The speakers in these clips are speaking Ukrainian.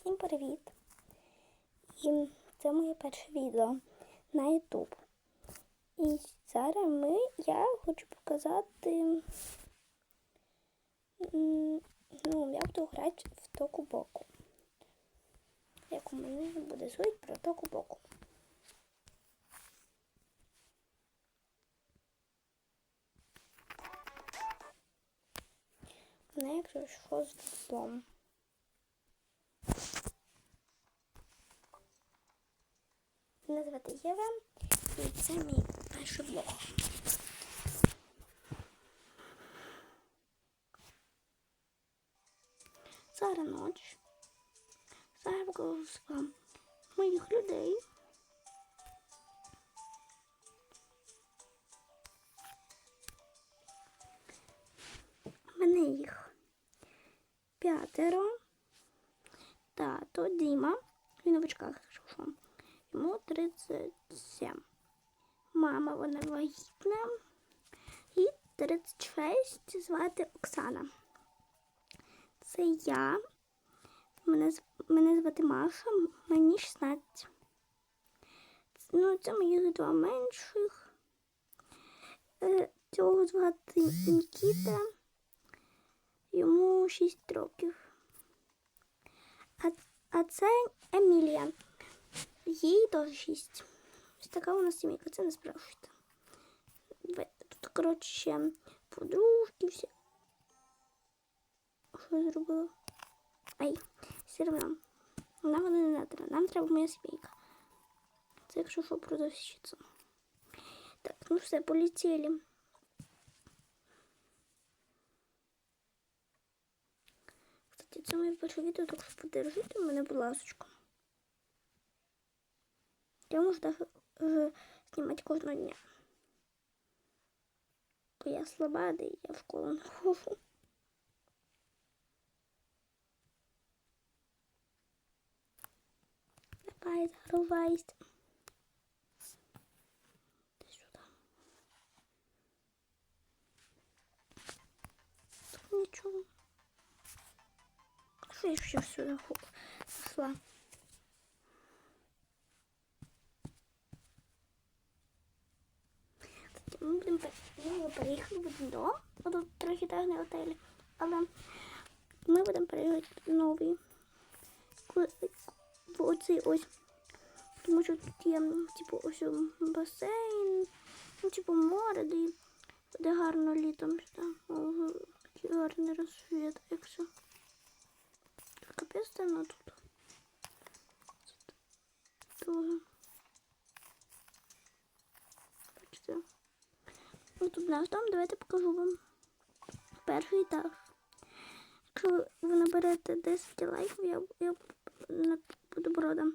Всім привіт! І це моє перше відео на YouTube. І зараз ми, я хочу показати, ну, я буду грати в току боку. Як у мене буде суть про току боку. Не якщо що з диплом. Мене звати Єва, і це мій перший блог. Зараз ніч. Зараз покажу вам моїх людей. У мене їх п'ятеро. Тато Діма. Він в очках, якщо що. Йому 37. Мама вона вагітна. І 36 звати Оксана. Це я. Мене, мене звати Маша, мені 16. Ну, це моїх два менших. Е, Цього звати Нікіта. Йому 6 років. А, а це Емілія. Їй теж 6. Ось така у нас сімейка, це не. Тут, коротше, подружки всі. Що я зробила? Ай, все одно. Нам вона не треба. Нам треба моя сімейка. Це якщо що продавщиця. Так, ну все, полетіли. Кстати, це моє перше відео, так що подержите мене, будь ласочка. Я можу даже знімати кожного дня. Бо я слаба, да і я в школу не зарувайся. Ти сюди. Тут нічого. Що я ще сюди ху- Ми будемо ми переїхали один дом. Ну, Тут готель. Але ми будемо переїхати новий. В оцей ось. Тому що тут є, типу, ось басейн, ну, типу, море, де, де гарно літом. Гарний розсвіт, якщо. Капець темно тут. Тут наш дом, давайте покажу вам перший етаж. Якщо ви наберете 10 лайків, я, я буду бродом.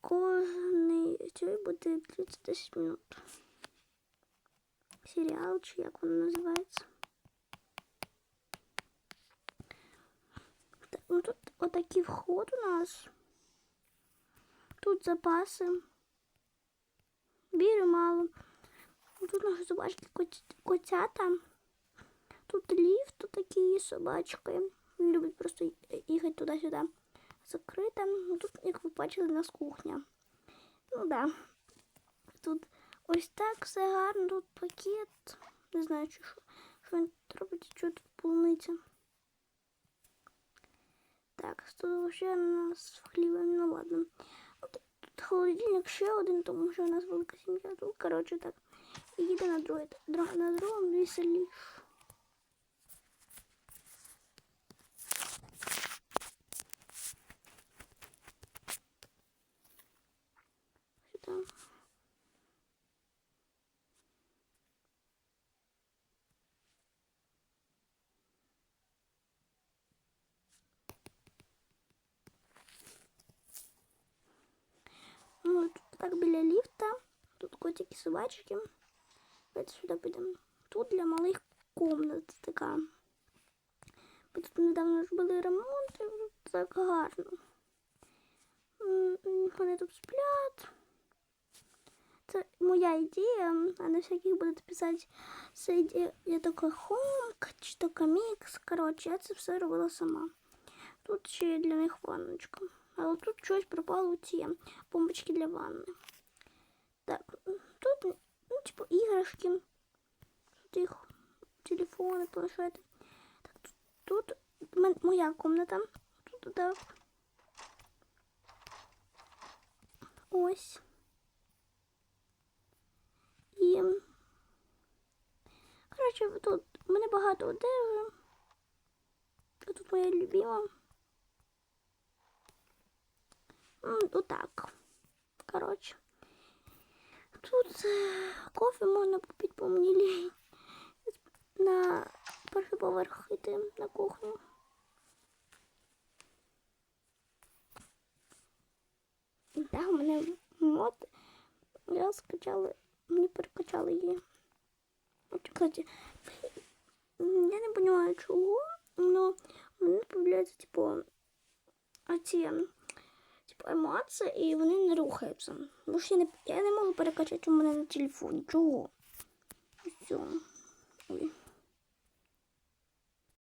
Кожний цей буде 30 минут. Серіал, чи як воно називається. Так, ну тут отакий вход у нас. Тут запаси. Вірю мало. Тут наші собачки котята. Тут ліфт, тут такі собачки. Вони люблять просто їхати туди-сюди. Закрита. Ну, Тут, як ви бачили, у нас кухня. Ну да. Тут ось так все гарно, тут пакет. Не знаю, що, що він робить, що тут полуниця. Так, тут ще у нас хліба, ну ладно. Тут холодильник ще один, тому що у нас велика сім'я. Тут, коротше, так. І їде на друге, дро- на другому веселіш. Сюди. Ну, тут так біля ліфта. Тут котики, собачки. Давайте сюди підемо. Тут для малих комнат така. Бо тут недавно ж були ремонти, так гарно. Вони тут сплять. Це моя ідея, а на всяких будуть писати, я така хомк, чи то комікс. Коротше, я це все робила сама. Тут ще для них ванночка. Але тут щось пропало ці бомбочки для ванни. Так, тут, типу, іграшки. Тут їх телефони, планшети. Так, тут, тут моя комната. Тут так. Ось. І. Коротше, тут в мене багато одежі. Тут моя любима. М, Отак. Коротше. Тут е, кофе можна попити по мені лінь. На перший поверх йти на кухню. Да, у мене мод. Я скачала, мені перекачали її. От, кстати, м, я не понимаю чого, но у мене появляється, типу, оці, пойматися і вони не рухаються. Бо ж я не я не можу перекачати у мене на телефоні. Чого? Все. Ой.